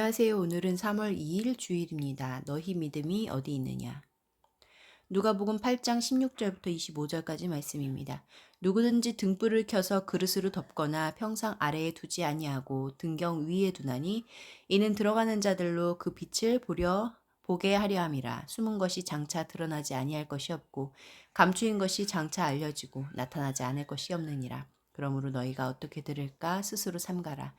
안녕하세요. 오늘은 3월 2일 주일입니다. 너희 믿음이 어디 있느냐? 누가복음 8장 16절부터 25절까지 말씀입니다. 누구든지 등불을 켜서 그릇으로 덮거나 평상 아래에 두지 아니하고 등경 위에 두나니 이는 들어가는 자들로 그 빛을 보려 보게 하려 함이라 숨은 것이 장차 드러나지 아니할 것이 없고 감추인 것이 장차 알려지고 나타나지 않을 것이 없느니라. 그러므로 너희가 어떻게 들을까 스스로 삼가라.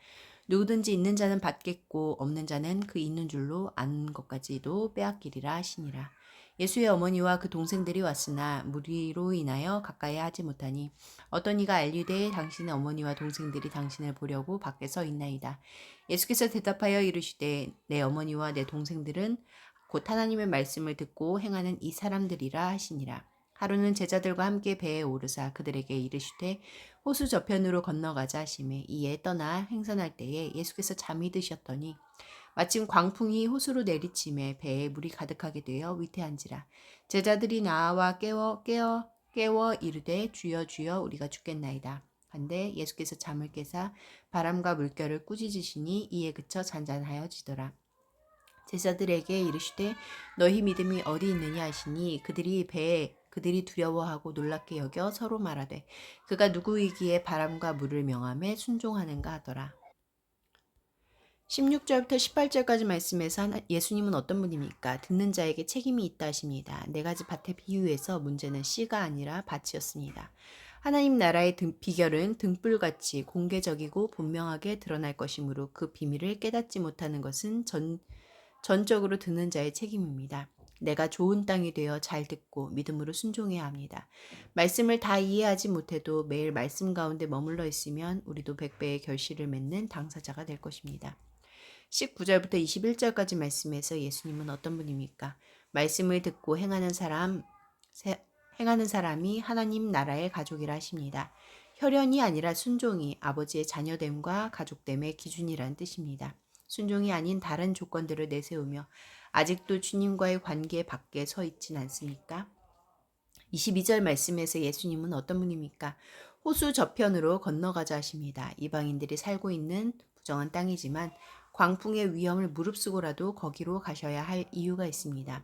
누구든지 있는 자는 받겠고 없는 자는 그 있는 줄로 아는 것까지도 빼앗기리라 하시니라. 예수의 어머니와 그 동생들이 왔으나 무리로 인하여 가까이 하지 못하니 어떤 이가 알리되 당신의 어머니와 동생들이 당신을 보려고 밖에 서 있나이다. 예수께서 대답하여 이르시되 내 어머니와 내 동생들은 곧 하나님의 말씀을 듣고 행하는 이 사람들이라 하시니라. 하루는 제자들과 함께 배에 오르사 그들에게 이르시되 호수 저편으로 건너가자 하심에 이에 떠나 행선할 때에 예수께서 잠이 드셨더니 마침 광풍이 호수로 내리침에 배에 물이 가득하게 되어 위태한지라 제자들이 나와 깨워 깨워 깨워 이르되 주여 주여 우리가 죽겠나이다. 한데 예수께서 잠을 깨사 바람과 물결을 꾸짖으시니 이에 그쳐 잔잔하여 지더라. 제자들에게 이르시되 너희 믿음이 어디 있느냐 하시니 그들이 배에 그들이 두려워하고 놀랍게 여겨 서로 말하되 그가 누구이기에 바람과 물을 명함에 순종하는가 하더라. 16절부터 18절까지 말씀에서 예수님은 어떤 분입니까? 듣는 자에게 책임이 있다 하십니다. 네 가지 밭의 비유에서 문제는 씨가 아니라 밭이었습니다. 하나님 나라의 등, 비결은 등불같이 공개적이고 분명하게 드러날 것이므로 그 비밀을 깨닫지 못하는 것은 전, 전적으로 듣는 자의 책임입니다. 내가 좋은 땅이 되어 잘 듣고 믿음으로 순종해야 합니다. 말씀을 다 이해하지 못해도 매일 말씀 가운데 머물러 있으면 우리도 백배의 결실을 맺는 당사자가 될 것입니다. 19절부터 21절까지 말씀에서 예수님은 어떤 분입니까? 말씀을 듣고 행하는 사람, 행하는 사람이 하나님 나라의 가족이라 하십니다. 혈연이 아니라 순종이 아버지의 자녀됨과 가족됨의 기준이란 뜻입니다. 순종이 아닌 다른 조건들을 내세우며 아직도 주님과의 관계 밖에 서 있진 않습니까? 22절 말씀에서 예수님은 어떤 분입니까? 호수 저편으로 건너가자 하십니다. 이방인들이 살고 있는 부정한 땅이지만 광풍의 위험을 무릅쓰고라도 거기로 가셔야 할 이유가 있습니다.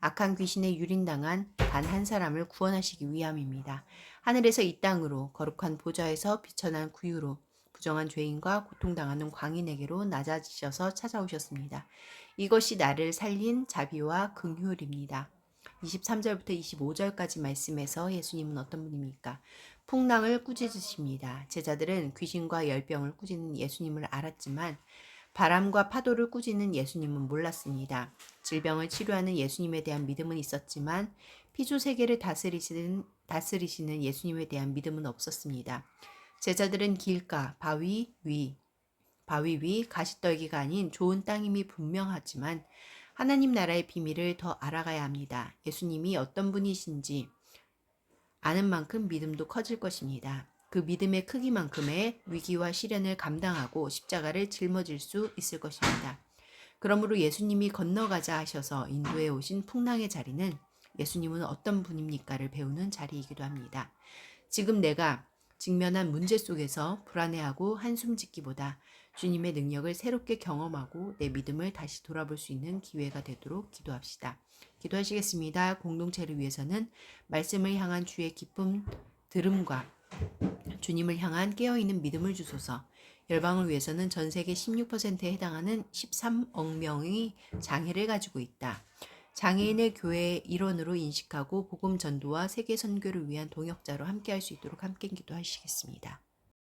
악한 귀신에 유린당한 단 한 사람을 구원하시기 위함입니다. 하늘에서 이 땅으로 거룩한 보좌에서 비천한 구유로 부정한 죄인과 고통당하는 광인에게로 낮아지셔서 찾아오셨습니다. 이것이 나를 살린 자비와 긍휼입니다. 23절부터 25절까지 말씀에서 예수님은 어떤 분입니까? 풍랑을 꾸짖으십니다. 제자들은 귀신과 열병을 꾸짖는 예수님을 알았지만 바람과 파도를 꾸짖는 예수님은 몰랐습니다. 질병을 치료하는 예수님에 대한 믿음은 있었지만 피조 세계를 다스리시는 다스리시는 예수님에 대한 믿음은 없었습니다. 제자들은 길가, 바위 위, 바위 위 가시떨기가 아닌 좋은 땅임이 분명하지만 하나님 나라의 비밀을 더 알아가야 합니다. 예수님이 어떤 분이신지 아는 만큼 믿음도 커질 것입니다. 그 믿음의 크기만큼의 위기와 시련을 감당하고 십자가를 짊어질 수 있을 것입니다. 그러므로 예수님이 건너가자 하셔서 인도에 오신 풍랑의 자리는 예수님은 어떤 분입니까를 배우는 자리이기도 합니다. 지금 내가 직면한 문제 속에서 불안해하고 한숨 짓기보다 주님의 능력을 새롭게 경험하고 내 믿음을 다시 돌아볼 수 있는 기회가 되도록 기도합시다. 기도하시겠습니다. 공동체를 위해서는 말씀을 향한 주의 기쁨 들음과 주님을 향한 깨어있는 믿음을 주소서. 열방을 위해서는 전 세계 16%에 해당하는 13억 명의 장애를 가지고 있다. 장애인의 교회의 일원으로 인식하고 복음 전도와 세계 선교를 위한 동역자로 함께할 수 있도록 함께 기도하시겠습니다.